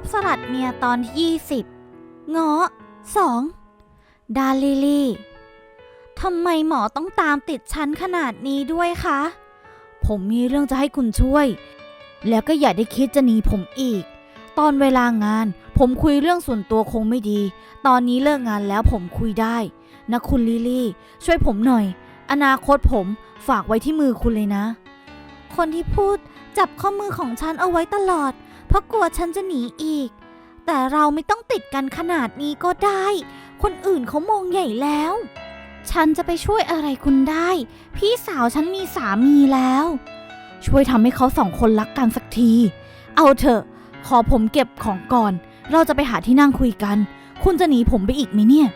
บสลัดเมียตอนที่20 เงาะ 2 ดาลิลี่ทำไมหมอต้องตามติดฉันขนาดนี้ด้วยคะ ผมมีเรื่องจะให้คุณช่วย แล้วก็อย่าได้คิดจะหนีผมอีก ตอนเวลางาน ผมคุยเรื่องส่วนตัวคงไม่ดี ตอนนี้เลิกงานแล้วผมคุยได้ นะคุณลิลี่ ช่วยผมหน่อย อนาคตผมฝากไว้ที่มือคุณเลยนะ คนที่พูดจับข้อมือของฉันเอาไว้ตลอด เพราะกลัวฉันจะหนีอีก แต่เราไม่ต้องติดกันขนาดนี้ก็ได้ คนอื่นเขามองใหญ่แล้ว ฉันจะไปช่วยอะไรคุณได้ พี่สาวฉันมีสามีแล้ว ช่วยทำให้เขาสองคนรักกันสักที เอาเถอะ ขอผมเก็บของก่อน เราจะไปหาที่นั่งคุยกัน คุณจะหนีผมไปอีกไหมเนี่ย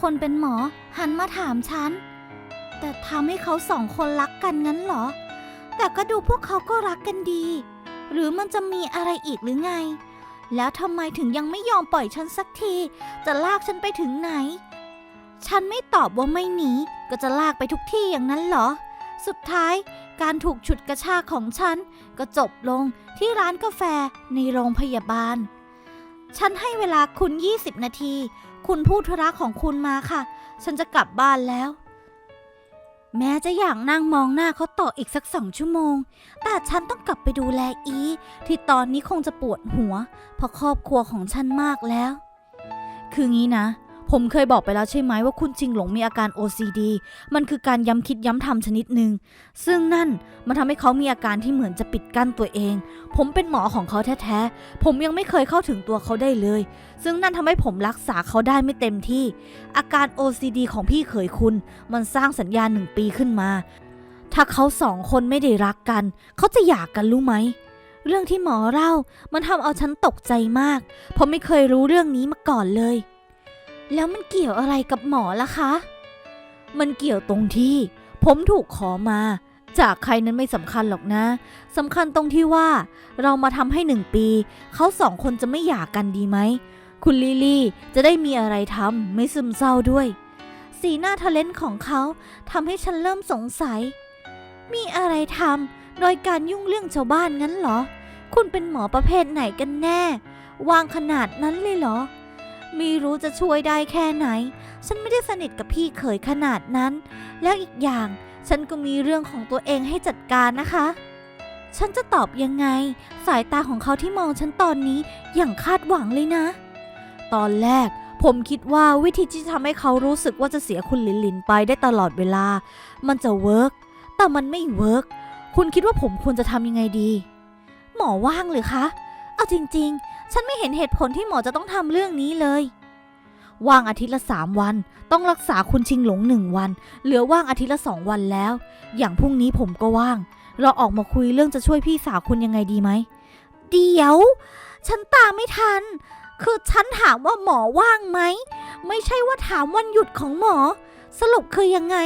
คนเป็นหมอหันมาถามฉัน แต่ทำให้เขาสองคนรักกันงั้นเหรอ แต่ก็ดูพวกเขาก็รักกันดี หรือมันจะมีอะไรอีกหรือไง แล้วทำไมถึงยังไม่ยอมปล่อยฉันสักที จะลากฉันไปถึงไหน ฉันไม่ตอบว่าไม่หนี ก็จะลากไปทุกที่อย่างนั้นเหรอ สุดท้ายการถูกฉุดกระชากของฉัน ก็จบลงที่ร้านกาแฟในโรงพยาบาล ฉันให้เวลาคุณ 20 นาที คุณพูดธุระของคุณมาค่ะ ฉันจะกลับบ้านแล้ว แม้จะอยากนั่งมองหน้าเขาต่ออีกสักสองชั่วโมง แต่ฉันต้องกลับไปดูแลอี ที่ตอนนี้คงจะปวดหัว เพราะครอบครัวของฉันมากแล้ว คืองี้นะ ผมเคยบอกไปแล้วใช่ไหมว่าคุณชิงหลงมีอาการ OCD มันคือการย้ำคิดย้ำทำชนิดหนึ่ง ซึ่งนั่นมันทำให้เขามีอาการที่เหมือนจะปิดกั้นตัวเอง ผมเป็นหมอของเขาแท้ๆ ผมยังไม่เคยเข้าถึงตัวเขาได้เลย ซึ่งนั่นทำให้ผมรักษาเขาได้ไม่เต็มที่ อาการ OCD ของพี่เขยคุณ มันสร้างสัญญาณหนึ่งปีขึ้นมา ถ้าเขาสองคนไม่ได้รักกัน เขาจะหย่ากกันรู้ไหมเรื่องที่หมอเล่า มันทำเอาฉันตกใจมากเพราะไม่เคยรู้เรื่องนี้มาก่อนเลย แล้วมันเกี่ยวอะไรกับหมอล่ะคะ มันเกี่ยวตรงที่ ผมถูกขอมา จากใครนั้นไม่สำคัญหรอกนะสำคัญตรงที่ว่า เรามาทำให้หนึ่งปี เขาสองคนจะไม่หย่ากันดีไหม คุณลิลี่จะได้มีอะไรทำไม่ซึมเศร้าด้วย สีหน้าทะเลนของเขาทำให้ฉันเริ่มสงสัย มีอะไรทำโดยการยุ่งเรื่องชาวบ้านงั้นเหรอ คุณเป็นหมอประเภทไหนกันแน่ วางขนาดนั้นเลยเหรอ ไม่รู้จะช่วยได้แค่ไหน ฉันไม่ได้สนิทกับพี่เขยขนาดนั้น แล้วอีกอย่างฉันก็มีเรื่องของตัวเองให้จัดการนะคะ ฉันจะตอบยังไง สายตาของเขาที่มองฉันตอนนี้อย่างคาดหวังเลยนะ ตอนแรกผมคิดว่าวิธีที่จะทำให้เขารู้สึกว่าจะเสียคุณลินลินไปได้ตลอดเวลา มันจะเวิร์กแต่มันไม่เวิร์กคุณคิดว่าผมควรจะทำยังไงดี หมอว่างหรือคะ เอาจริง ๆ ฉันไม่เห็นเหตุผลที่หมอจะต้องทำเรื่องนี้เลย ว่างอาทิตย์ละสามวัน ต้องรักษาคุณชิงหลงหนึ่งวัน เหลือว่างอาทิตย์ละสองวันแล้ว อย่างพรุ่งนี้ผมก็ว่าง เราออกมาคุยเรื่องจะช่วยพี่สาวคุณยังไงดีไหม เดี๋ยว ฉันตามไม่ทัน คือฉันถามว่าหมอว่างไหม ไม่ใช่ว่าถามวันหยุดของหมอ สรุปคือยังไง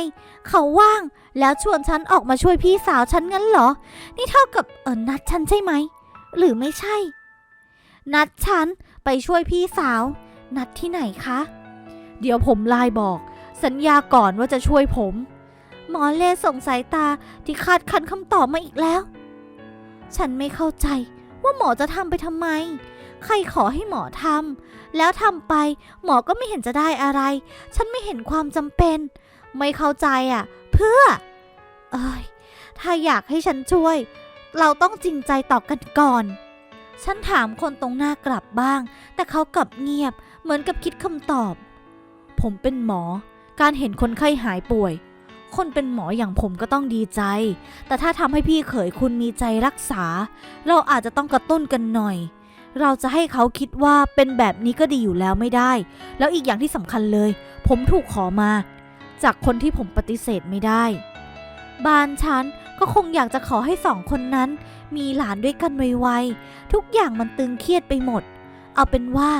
เขาว่าง แล้วชวนฉันออกมาช่วยพี่สาวฉันงั้นเหรอ นี่เท่ากับเออนัดฉันใช่ไหม หรือไม่ใช่ นัดฉันไปช่วยพี่สาว นัดที่ไหนคะ เดี๋ยวผมไลน์บอก สัญญาก่อนว่าจะช่วยผม หมอเล่ส่งสายตาที่คาดคันคำตอบมาอีกแล้ว ฉันไม่เข้าใจว่าหมอจะทำไปทำไม ใครขอให้หมอทำแล้วทำไป หมอก็ไม่เห็นจะได้อะไร ฉันไม่เห็นความจำเป็น ไม่เข้าใจอะ เพื่อ เอ้ยถ้าอยากให้ฉันช่วย เราต้องจริงใจต่อกันก่อน ฉันถามคนตรงหน้ากลับบ้าง แต่เขากลับเงียบ เหมือนกับคิดคำตอบ ผมเป็นหมอ การเห็นคนไข้หายป่วย คนเป็นหมออย่างผมก็ต้องดีใจ แต่ถ้าทำให้พี่เขยคุณมีใจรักษา เราอาจจะต้องกระตุ้นกันหน่อย เราจะให้เขาคิดว่าเป็นแบบนี้ก็ดีอยู่แล้วไม่ได้ แล้วอีกอย่างที่สำคัญเลย ผมถูกขอมา จากคนที่ผมปฏิเสธไม่ได้ บ้านฉัน ก็คงอยากจะขอให้สองคนนั้น มีหลานด้วยกันไวๆทุกอย่างมันตึงเครียดไปหมด เอาเป็นว่า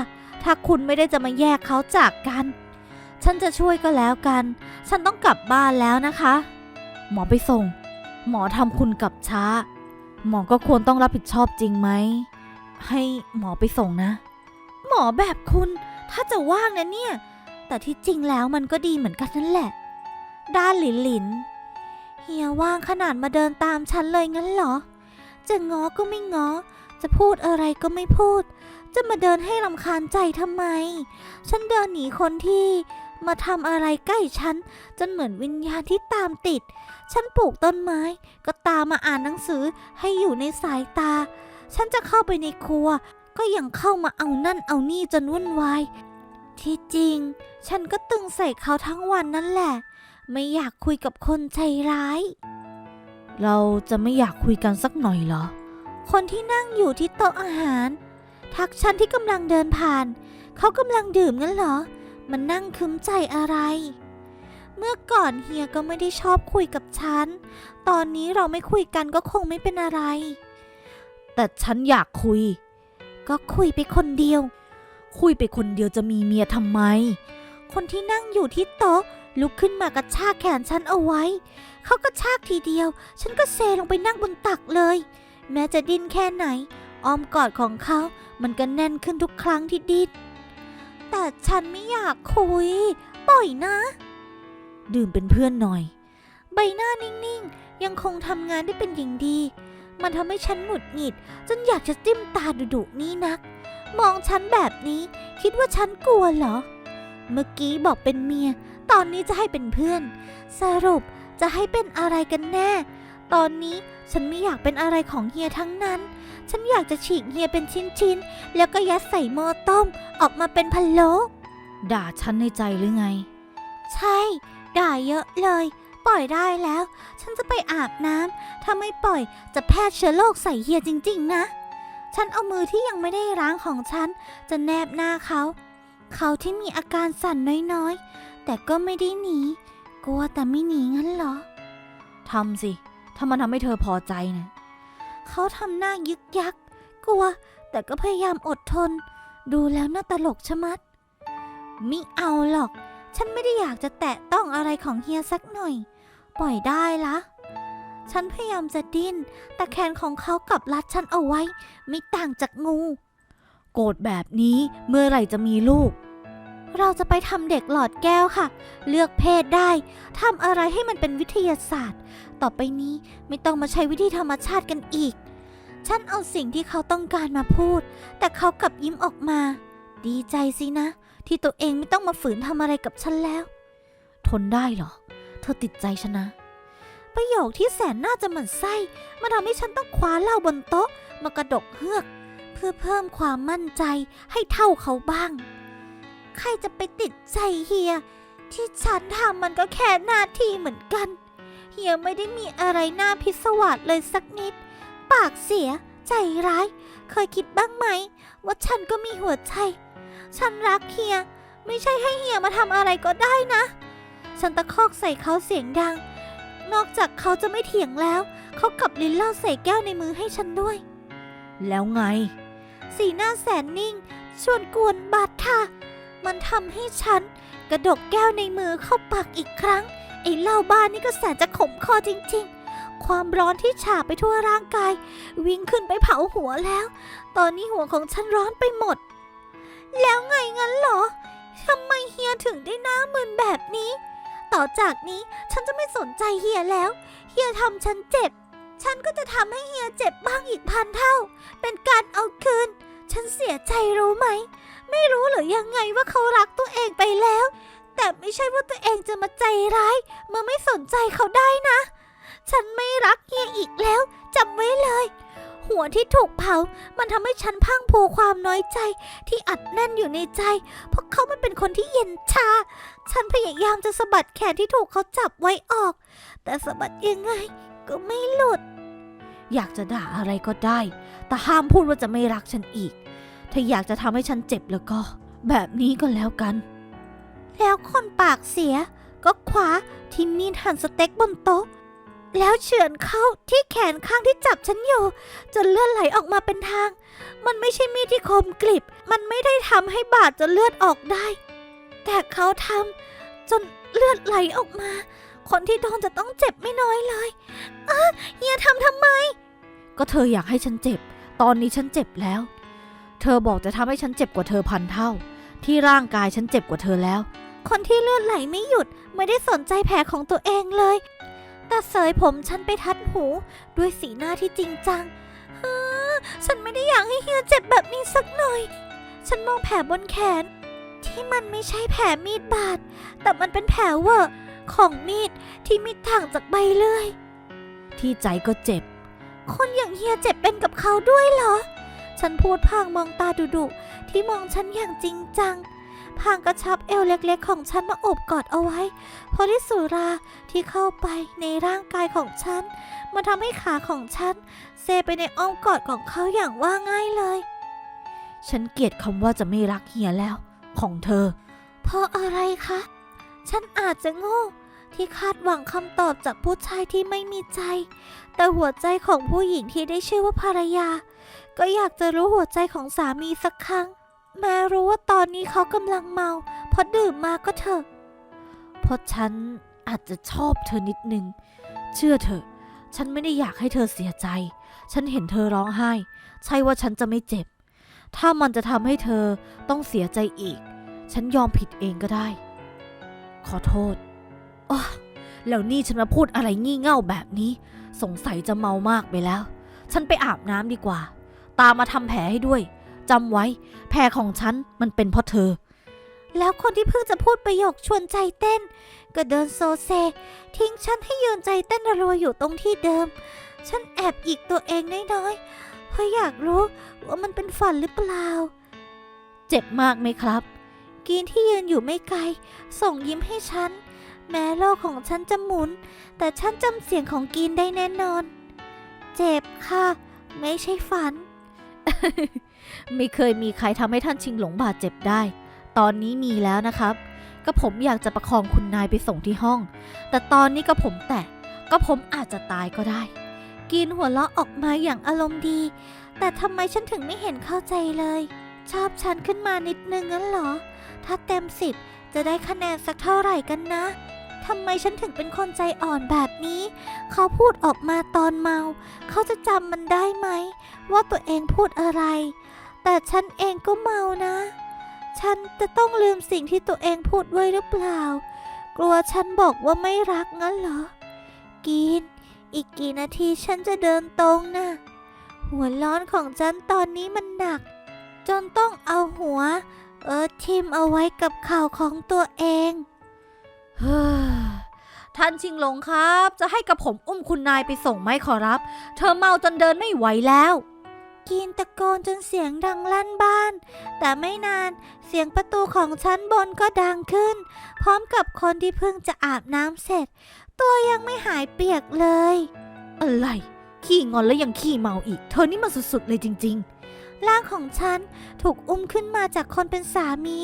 ถ้าคุณไม่ได้จะมาแยกเขาจากกัน ฉันจะช่วยก็แล้วกัน ฉันต้องกลับบ้านแล้วนะคะ หมอไปส่ง หมอทำคุณกลับช้า หมอก็ควรต้องรับผิดชอบจริงไหม ให้หมอไปส่งนะ หมอแบบคุณ ถ้าจะว่างนะเนี่ย แต่ที่จริงแล้วมันก็ดีเหมือนกันนั่นแหละ ด้านหลินหลิน เฮียว่างขนาดมาเดินตามฉันเลยงั้นเหรอ จะง้อก็ไม่ง้อ จะพูดอะไรก็ไม่พูด จะมาเดินให้ลำคาญใจทำไม ฉันเดินหนีคนที่มาทำอะไรใกล้ฉัน จนเหมือนวิญญาณที่ตามติด ฉันปลูกต้นไม้ ก็ตามมาอ่านหนังสือให้อยู่ในสายตา ฉันจะเข้าไปในครัว ก็ยังเข้ามาเอานั่นเอานี่จนวุ่นวาย ที่จริง ฉันก็ตึงใส่เขาทั้งวันนั่นแหละ ไม่อยากคุยกับคนใจร้าย เราจะไม่อยากคุยกันสักหน่อยเหรอ คนที่นั่งอยู่ที่โต๊ะอาหาร ทักฉันที่กำลังเดินผ่าน เขากำลังดื่มงั้นเหรอ มันนั่งคึมใจอะไร เมื่อก่อนเฮียก็ไม่ได้ชอบคุยกับฉัน ตอนนี้เราไม่คุยกันก็คงไม่เป็นอะไร แต่ฉันอยากคุย ก็คุยไปคนเดียว คุยไปคนเดียวจะมีเมียทำไม คนที่นั่งอยู่ที่โต๊ะ ลุกขึ้นมากระชากแขนฉันเอาไว้ เขากระชากทีเดียว ฉันก็เซลงไปนั่งบนตักเลย แม้จะดิ้นแค่ไหน อ้อมกอดของเขา มันก็แน่นขึ้นทุกครั้งที่ดิ้น แต่ฉันไม่อยากคุย ปล่อยนะ ดื่มเป็นเพื่อนหน่อย ใบหน้านิ่งๆ ยังคงทำงานได้เป็นอย่างดี มันทำให้ฉันหงุดหงิด จนอยากจะจิ้มตาดุๆนี่นัก มองฉันแบบนี้ คิดว่าฉันกลัวเหรอ เมื่อกี้บอกเป็นเมีย ตอนนี้จะให้เป็นเพื่อน สรุปจะให้เป็นอะไรกันแน่ ตอนนี้ฉันไม่อยากเป็นอะไรของเฮียทั้งนั้น ฉันอยากจะฉีกเฮียเป็นชิ้นๆ แล้วก็ยัดใส่หม้อต้ม ออกมาเป็นพะโล้ด่าฉันในใจหรือไง ใช่ ด่าเยอะเลย ปล่อยได้แล้ว ฉันจะไปอาบน้ำถ้าไม่ปล่อยจะแพร่เชื้อโรคใส่เฮียจริง ๆ นะ ฉันเอามือที่ยังไม่ได้ล้างของฉัน จะแนบหน้าเขา เขาที่มีอาการสั่นน้อยๆ แต่ก็ไม่ได้หนี กลัวแต่ไม่หนีงั้นเหรอ ทำสิ ถ้ามันทำให้เธอพอใจนะ เขาทำหน้ายึกยัก กลัว แต่ก็พยายามอดทน ดูแล้วน่าตลกชะมัด มิเอาหรอก ฉันไม่ได้อยากจะแตะต้องอะไรของเฮียสักหน่อย ปล่อยได้ละ ฉันพยายามจะดิ้น แต่แขนของเขากลับรัดฉันเอาไว้ ไม่ต่างจากงู โกรธแบบนี้เมื่อไหร่จะมีลูก เราจะไปทำเด็กหลอดแก้วค่ะ เลือกเพศได้ทำอะไรให้มันเป็นวิทยาศาสตร์ ต่อไปนี้ไม่ต้องมาใช้วิธีธรรมชาติกันอีก ฉันเอาสิ่งที่เขาต้องการมาพูด แต่เขากลับยิ้มออกมา ดีใจสินะ ที่ตัวเองไม่ต้องมาฝืนทำอะไรกับฉันแล้ว ทนได้เหรอ เธอติดใจฉันนะ ประโยคที่แสนน่าจะหมั่นไส้มาทำให้ฉันต้องคว้าเหล้าบนโต๊ะ มากระดกเฮือก เพื่อเพิ่มความมั่นใจให้เท่าเขาบ้าง ใครจะไปติดใจเฮีย ที่ฉันทำมันก็แค่หน้าที่เหมือนกัน เฮียไม่ได้มีอะไรน่าพิศวาสเลยสักนิด ปากเสีย ใจร้าย เคยคิดบ้างไหม ว่าฉันก็มีหัวใจ ฉันรักเฮีย ไม่ใช่ให้เฮียมาทำอะไรก็ได้นะ ฉันตะคอกใส่เขาเสียงดัง นอกจากเขาจะไม่เถียงแล้ว เขากลับลิ้นเหล่าใส่แก้วในมือให้ฉันด้วย แล้วไง สีหน้าแสนนิ่ง ชวนกวนบาดท่า มันทำให้ฉัน กระดกแก้วในมือเข้าปากอีกครั้ง ไอ้เหล้าบ้านนี่ก็แสนจะขมคอจริงๆ ความร้อนที่ฉาบไปทั่วร่างกาย วิ่งขึ้นไปเผาหัวแล้ว ตอนนี้หัวของฉันร้อนไปหมด แล้วไงงั้นเหรอทำไมเฮียถึงได้หน้ามึนแบบนี้ ต่อจากนี้ฉันจะไม่สนใจเฮียแล้ว เฮียทำฉันเจ็บ ฉันก็จะทำให้เฮียเจ็บบ้างอีกพันเท่า เป็นการเอาคืน ฉันเสียใจรู้ไหม ไม่รู้หรือยังไงว่าเขารักตัวเองไปแล้ว แต่ไม่ใช่ว่าตัวเองจะมาใจร้ายมื่อไม่สนใจเขาได้นะ ฉันไม่รักเฮียอีกแล้วจำไว้เลย หัวที่ถูกเผา มันทำให้ฉันพังผูความน้อยใจที่อัดแน่นอยู่ในใจ เพราะเขาไม่เป็นคนที่เย็นชา ฉันพยายามจะสะบัดแขนที่ถูกเขาจับไว้ออก แต่สะบัดยังไงก็ไม่หลุด อยากจะด่าอะไรก็ได้ แต่ห้ามพูดว่าจะไม่รักฉันอีก ถ้าอยากจะทำให้ฉันเจ็บแล้วก็ แบบนี้ก็แล้วกัน แล้วคนปากเสีย ก็คว้าที่มีดหั่นสเต็กบนโต๊ะ แล้วเฉือนเข้าที่แขนข้างที่จับฉันอยู่ จนเลือดไหลออกมาเป็นทาง มันไม่ใช่มีดที่คมกริบ มันไม่ได้ทำให้บาดจนเลือดออกได้ แต่เขาทำจนเลือดไหลออกมา คนที่โดนจะต้องเจ็บไม่น้อยเลยเออเฮียทำทำไม ก็เธออยากให้ฉันเจ็บ ตอนนี้ฉันเจ็บแล้ว เธอบอกจะทำให้ฉันเจ็บกว่าเธอพันเท่า ที่ร่างกายฉันเจ็บกว่าเธอแล้ว คนที่เลือดไหลไม่หยุดไม่ได้สนใจแผลของตัวเองเลย แต่เสยผมฉันไปทัดหู ด้วยสีหน้าที่จริงจังเฮ้อฉันไม่ได้อยากให้เฮียเจ็บแบบนี้สักหน่อย ฉันมองแผลบนแขน ที่มันไม่ใช่แผลมีดบาด แต่มันเป็นแผลเวอะของมีดที่มีดถังจากใบเลื่อย ที่ใจก็เจ็บ คนอย่างเฮียเจ็บเป็นกับเขาด้วยเหรอ ฉันพูดพางมองตาดุดุที่มองฉันอย่างจริงจัง พางกระชับเอวเล็กๆ ของฉันมาอบกอดเอาไว้เพราะที่สุราที่เข้าไปในร่างกายของฉันมาทำให้ขาของฉันเซไปในอ้อมกอดของเขาอย่างว่าง่ายเลย ฉันเกลียดคำว่าจะไม่รักเฮียแล้ว ของเธอ เพราะอะไรคะ ฉันอาจจะโง่ที่คาดหวังคำตอบจากผู้ชายที่ไม่มีใจ แต่หัวใจของผู้หญิงที่ได้ชื่อว่าภรรยา ก็อยากจะรู้หัวใจของสามีสักครั้ง แม้รู้ว่าตอนนี้เขากำลังเมาเพราะดื่มมาก็เถอะเพราะฉันอาจจะชอบเธอนิดนึง เชื่อเถอะ ฉันไม่ได้อยากให้เธอเสียใจ ฉันเห็นเธอร้องไห้ ใช่ว่าฉันจะไม่เจ็บ ถ้ามันจะทำให้เธอต้องเสียใจอีก ฉันยอมผิดเองก็ได้ ขอโทษอ๋อแล้วนี่ฉันมาพูดอะไรงี่เง่าแบบนี้ สงสัยจะเมามากไปแล้ว ฉันไปอาบน้ำดีกว่า ตามมาทำแผลให้ด้วยจำไว้ แผลของฉันมันเป็นเพราะเธอ แล้วคนที่เพิ่งจะพูดประโยคชวนใจเต้น ก็เดินโซเซ ทิ้งฉันให้ยืนใจเต้นรัวอยู่ตรงที่เดิม ฉันแอบหยิกตัวเองน้อยๆเพราะอยากรู้ว่ามันเป็นฝันหรือเปล่า เจ็บมากไหมครับ กีนที่ยืนอยู่ไม่ไกล ส่งยิ้มให้ฉัน แม้โลกของฉันจะหมุน แต่ฉันจำเสียงของกีนได้แน่นอน เจ็บค่ะ ไม่ใช่ฝัน ไม่เคยมีใครทำให้ท่านชิงหลงบาดเจ็บได้ ตอนนี้มีแล้วนะครับ ก็ผมอยากจะประคองคุณนายไปส่งที่ห้อง แต่ตอนนี้ก็ผมแตะก็ผมอาจจะตายก็ได้ กินหัวเราะออกมาอย่างอารมณ์ดี แต่ทำไมฉันถึงไม่เห็นเข้าใจเลย ชอบฉันขึ้นมานิดนึงงั้นเหรอ ถ้าเต็มสิบจะได้คะแนนสักเท่าไหร่กันนะ ทำไมฉันถึงเป็นคนใจอ่อนแบบนี้ เขาพูดออกมาตอนเมา เขาจะจำมันได้ไหม ว่าตัวเองพูดอะไร แต่ฉันเองก็เมานะ ฉันจะต้องลืมสิ่งที่ตัวเองพูดไว้หรือเปล่า กลัวฉันบอกว่าไม่รักงั้นเหรอ กิน อีกกี่นาทีฉันจะเดินตรงนะหัวร้อนของฉันตอนนี้มันหนัก จนต้องเอาหัว เออทิมเอาไว้กับเข่าของตัวเอง เฮ้อ ท่านชิงหลงครับ จะให้กับผมอุ้มคุณนายไปส่งไหมขอรับ เธอเมาจนเดินไม่ไหวแล้ว กินตะโกนจนเสียงดังลั่นบ้าน แต่ไม่นานเสียงประตูของชั้นบนก็ดังขึ้น พร้อมกับคนที่เพิ่งจะอาบน้ำเสร็จ ตัวยังไม่หายเปียกเลย อะไร ขี้งอนแล้วยังขี้เมาอีก เธอนี่มันสุดๆเลยจริง ๆร่างของฉันถูกอุ้มขึ้นมาจากคนเป็นสามี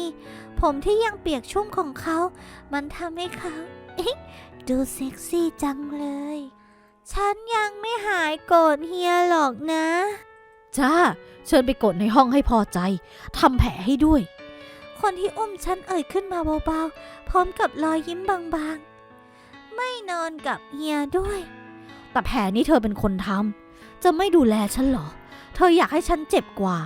ผมที่ยังเปียกชุ่มของเขา มันทำให้เขาเอ๊ะ ดูเซ็กซี่จังเลย ฉันยังไม่หายโกรธเฮียหรอกนะ จ้า เชิญไปกดในห้องให้พอใจ ทำแผลให้ด้วย คนที่อุ้มฉันเอ่ยขึ้นมาเบาๆ พร้อมกับรอยยิ้มบางๆ ไม่นอนกับเฮียด้วย แต่แผลนี้เธอเป็นคนทำ จะไม่ดูแลฉันเหรอ เธออยากให้ฉันเจ็บกว่า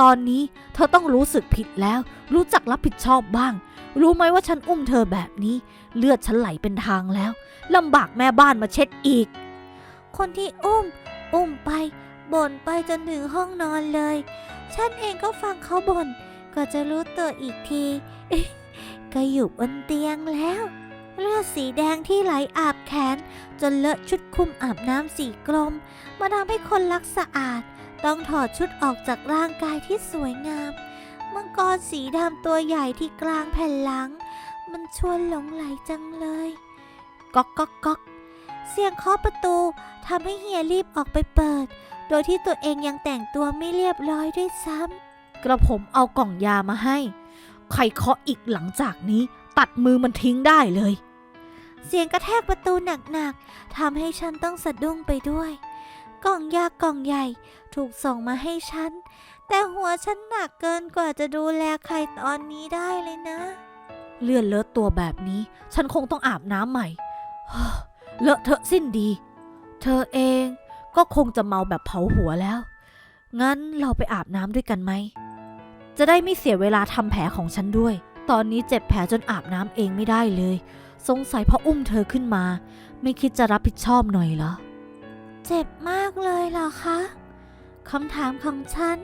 ตอนนี้เธอต้องรู้สึกผิดแล้ว รู้จักรับผิดชอบบ้าง รู้ไหมว่าฉันอุ้มเธอแบบนี้ เลือดฉันไหลเป็นทางแล้วลำบากแม่บ้านมาเช็ดอีก คนที่อุ้ม อุ้มไปบ่นไปจนถึงห้องนอนเลย ฉันเองก็ฟังเขาบ่นก็จะรู้ตัวอีกทีก็อยู่บนเตียงแล้ว เลือดสีแดงที่ไหลอาบแขน จนเลอะชุดคลุมอาบน้ำสีกลม มาทำให้คนรักสะอาด ต้องถอดชุดออกจากร่างกายที่สวยงาม มังกรสีดำตัวใหญ่ที่กลางแผ่นหลัง มันชวนหลงไหลจังเลยก๊อกก๊อกก๊อกเสียงเคาะประตูทำให้เฮียรีบออกไปเปิด โดยที่ตัวเองยังแต่งตัวไม่เรียบร้อยด้วยซ้ำกระผมเอากล่องยามาให้ ใครเคาะอีกหลังจากนี้ตัดมือมันทิ้งได้เลย เสียงกระแทกประตูหนักๆทำให้ฉันต้องสะดุ้งไปด้วย กล่องยากล่องใหญ่ถูกส่งมาให้ฉัน แต่หัวฉันหนักเกินกว่าจะดูแลใครตอนนี้ได้เลยนะ เลื่อนเลอะตัวแบบนี้ ฉันคงต้องอาบน้ำใหม่ เลอะเทอะสิ้นดี เธอเองก็คงจะเมาแบบเผาหัวแล้ว งั้นเราไปอาบน้ำด้วยกันไหม จะได้ไม่เสียเวลาทำแผลของฉันด้วย ตอนนี้เจ็บแผลจนอาบน้ำเองไม่ได้เลย สงสัยเพราะอุ้มเธอขึ้นมา ไม่คิดจะรับผิดชอบหน่อยเหรอ เจ็บมากเลยเหรอคะ คำถามของฉัน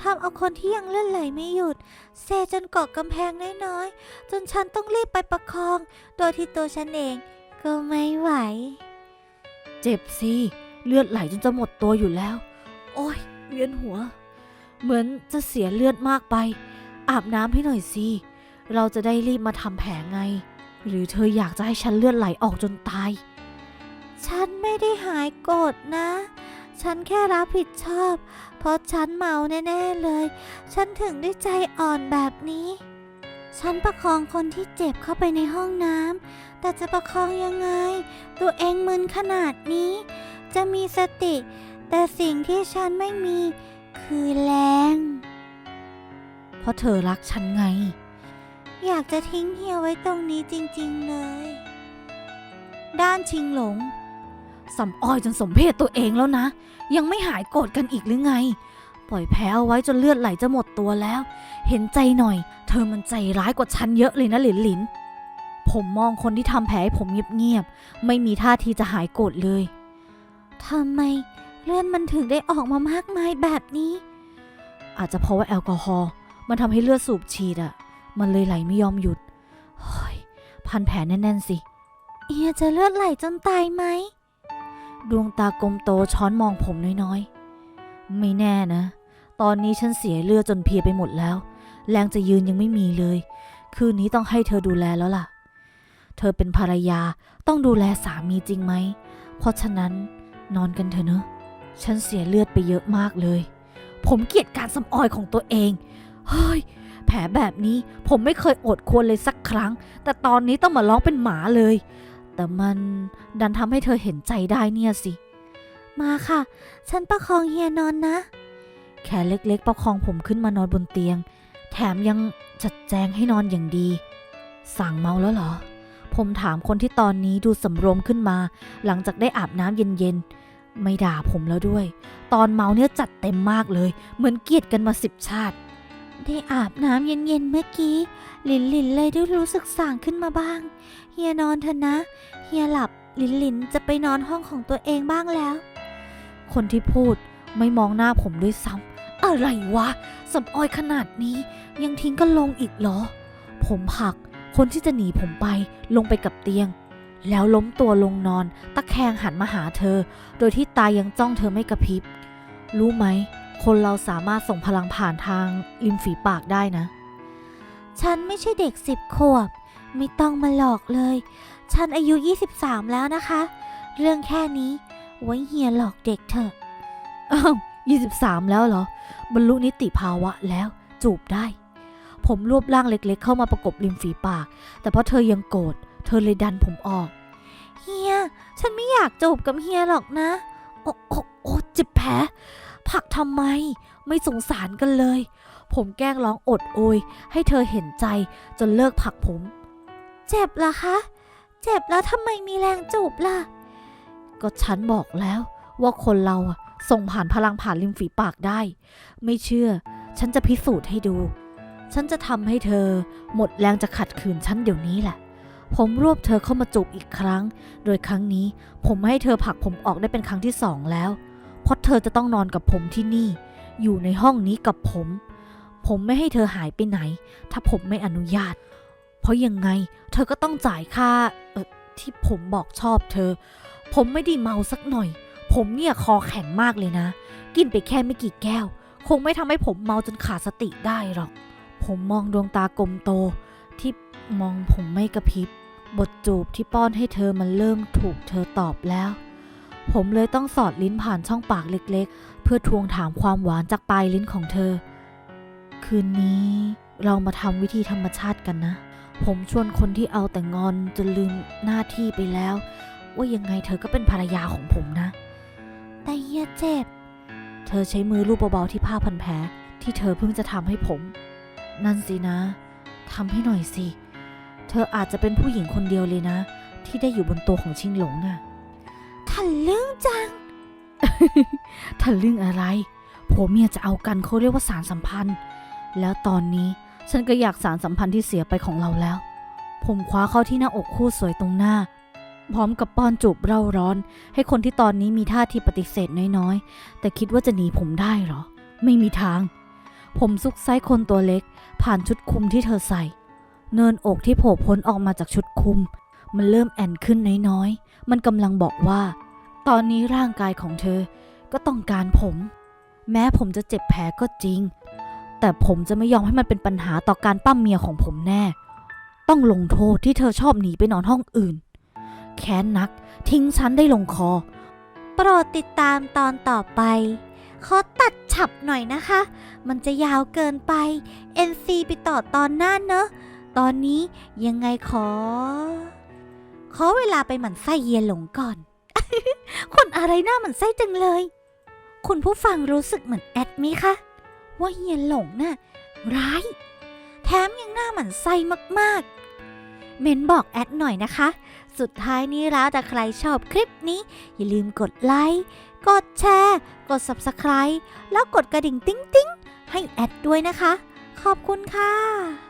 ทำเอาคนที่ยังเลื่อนไหลไม่หยุดเซจนเกาะกำแพงน้อยๆ จนฉันต้องรีบไปประคอง โดยที่ตัวฉันเองก็ไม่ไหว เจ็บสิเลือดไหลจนจะหมดตัวอยู่แล้ว โอ้ยเวียนหัว เหมือนจะเสียเลือดมากไป อาบน้ำให้หน่อยสิเราจะได้รีบมาทำแผลไง หรือเธออยากจะให้ฉันเลือดไหลออกจนตาย ฉันไม่ได้หายโกรธนะ ฉันแค่รับผิดชอบ เพราะฉันเมาแน่ ๆเลย ฉันถึงได้ใจอ่อนแบบนี้ ฉันประคองคนที่เจ็บเข้าไปในห้องน้ำ แต่จะประคองยังไง ตัวเองมึนขนาดนี้ จะมีสติ แต่สิ่งที่ฉันไม่มี คือแรง เพราะเธอรักฉันไง อยากจะทิ้งเฮียไว้ตรงนี้จริง ๆ เลย ด้านชิงหลง สำอ้อยจนสมเพศตัวเองแล้วนะ ยังไม่หายโกรธกันอีกหรือไง ปล่อยแพ้เอาไว้จนเลือดไหลจะหมดตัวแล้ว เห็นใจหน่อย เธอมันใจร้ายกว่าฉันเยอะเลยนะหลินหลิน ผมมองคนที่ทำแผลให้ผมเงียบๆไม่มีท่าทีจะหายโกรธเลยทำไมเลือดมันถึงได้ออกมามากมายแบบนี้ อาจจะเพราะว่าแอลกอฮอล์มันทำให้เลือดสูบฉีดอะมันเลยไหลไม่ยอมหยุดเฮ้ยพันแผลแน่นๆสิ เอียจะเลือดไหลจนตายไหม ดวงตากลมโตช้อนมองผมน้อยๆ ไม่แน่นะ ตอนนี้ฉันเสียเลือดจนเพียไปหมดแล้ว แรงจะยืนยังไม่มีเลย คืนนี้ต้องให้เธอดูแลแล้วล่ะ เธอเป็นภรรยาต้องดูแลสามีจริงไหม เพราะฉะนั้นนอนกันเถอะเนอะฉันเสียเลือดไปเยอะมากเลย ผมเกลียดการสำออยของตัวเอง เฮ้ย แผลแบบนี้ผมไม่เคยอดควรเลยสักครั้ง แต่ตอนนี้ต้องมาร้องเป็นหมาเลย แต่มันดันทำให้เธอเห็นใจได้เนี่ยสิ มาค่ะ ฉันประคองเฮียนอนนะแขนเล็กๆ ประคองผมขึ้นมานอนบนเตียง แถมยังจัดแจงให้นอนอย่างดี สั่งเมาแล้วเหรอ ผมถามคนที่ตอนนี้ดูสำรวมขึ้นมา หลังจากได้อาบน้ำเย็นๆ ไม่ด่าผมแล้วด้วย ตอนเมาเนี่ยจัดเต็มมากเลย เหมือนเกลียดกันมาสิบชาติ ได้อาบน้ำเย็นๆเมื่อกี้หลินหลินเลยได้รู้สึกสั่งขึ้นมาบ้าง ฮียนอนเถอะนะ เฮียหลับหลินหลินจะไปนอนห้องของตัวเองบ้างแล้ว คนที่พูดไม่มองหน้าผมด้วยซ้ำอะไรวะสำออยขนาดนี้ยังทิ้งกันลงอีกเหรอ ผมผักคนที่จะหนีผมไปลงไปกับเตียง แล้วล้มตัวลงนอน ตะแคงหันมาหาเธอ โดยที่ตายังจ้องเธอไม่กระพริบ รู้ไหม คนเราสามารถส่งพลังผ่านทางริมฝีปากได้นะ ฉันไม่ใช่เด็กสิบขวบ ไม่ต้องมาหลอกเลย ฉันอายุ 23 แล้วนะคะ เรื่องแค่นี้ไว้เฮียหลอกเด็กเถอะอ้าว23 แล้วเหรอ บรรลุนิติภาวะแล้ว จูบได้ ผมรวบร่างเล็กๆ เข้ามาประกบริมฝีปาก แต่เพราะเธอยังโกรธ เธอเลยดันผมออก เฮีย ฉันไม่อยากจูบกับเฮียหรอกนะ โอ้โอ้โอ้เจ็บแผลผักทำไม ไม่สงสารกันเลย ผมแกล้งร้องอดโอย ให้เธอเห็นใจจนเลิกผักผม เจ็บเหรอคะ เจ็บแล้วทำไมมีแรงจูบล่ะ ก็ฉันบอกแล้วว่าคนเราอะส่งผ่านพลังผ่านริมฝีปากได้ ไม่เชื่อ ฉันจะพิสูจน์ให้ดู ฉันจะทำให้เธอ หมดแรงจะขัดขืนฉันเดี๋ยวนี้แหละ ผมรวบเธอเข้ามาจูบอีกครั้ง โดยครั้งนี้ผมให้เธอผลักผมออกได้เป็นครั้งที่สองแล้ว เพราะเธอจะต้องนอนกับผมที่นี่ อยู่ในห้องนี้กับผม ผมไม่ให้เธอหายไปไหน ถ้าผมไม่อนุญาต เพราะยังไงเธอก็ต้องจ่ายค่าเออที่ผมบอกชอบเธอ ผมไม่ได้เมาสักหน่อย ผมเนี่ยคอแข็งมากเลยนะ กินไปแค่ไม่กี่แก้ว คงไม่ทำให้ผมเมาจนขาดสติได้หรอก ผมมองดวงตากลมโต ที่มองผมไม่กระพริบบทจูบที่ป้อนให้เธอมันเริ่มถูกเธอตอบแล้ว ผมเลยต้องสอดลิ้นผ่านช่องปากเล็กๆ เพื่อทวงถามความหวานจากปลายลิ้นของเธอ คืนนี้เรามาทำวิธีธรรมชาติกันนะ ผมชวนคนที่เอาแต่งอนจนลืมหน้าที่ไปแล้ว ว่ายังไงเธอก็เป็นภรรยาของผมนะ แต่เฮียเจ็บ เธอใช้มือลูบเบาๆที่ผ้าพันแผลที่เธอเพิ่งจะทำให้ผม นั่นสินะทำให้หน่อยสิ เธออาจจะเป็นผู้หญิงคนเดียวเลยนะ ที่ได้อยู่บนตัวของชิงหลงน่ะทันเรื่องจังทันเรื่องอะไรผัวเมียจะเอากันเขาเรียกว่าสารสัมพันธ์ แล้วตอนนี้ ฉันก็อยากสารสัมพันธ์ที่เสียไปของเราแล้ว ผมคว้าเข้าที่หน้าอกคู่สวยตรงหน้า พร้อมกับป้อนจูบเร่าร้อน ให้คนที่ตอนนี้มีท่าทีปฏิเสธน้อยๆ แต่คิดว่าจะหนีผมได้เหรอ ไม่มีทาง ผมซุกไซคนตัวเล็ก ผ่านชุดคุมที่เธอใส่ เนินอกที่โผล่พ้นออกมาจากชุดคุม มันเริ่มแอนขึ้นน้อยๆ มันกำลังบอกว่า ตอนนี้ร่างกายของเธอก็ต้องการผม แม้ผมจะเจ็บแผลก็จริง แต่ผมจะไม่ยอมให้มันเป็นปัญหาต่อการปั้มเมียของผมแน่ ต้องลงโทษที่เธอชอบหนีไปนอนห้องอื่น แค้นนักทิ้งฉันได้ลงคอ โปรดติดตามตอนต่อไปขอตัดฉับหน่อยนะคะ มันจะยาวเกินไป NC ไปต่อตอนหน้าเนอะ ตอนนี้ยังไงขอ ขอเวลาไปหมั่นไส้เยียหลงก่อน คนอะไรหน้าหมั่นไส้จังเลย คุณผู้ฟังรู้สึกเหมือนแอดไหมคะ ว่าเฮียหลงน่ะร้าย แถมยังหน้าหมันไส้มากๆ เมนบอกแอดหน่อยนะคะ สุดท้ายนี้แล้วแต่ใครชอบคลิปนี้ อย่าลืมกดไลค์ กดแชร์ กด Subscribe แล้วกดกระดิ่งติ๊งติ๊งๆให้แอดด้วยนะคะ ขอบคุณค่ะ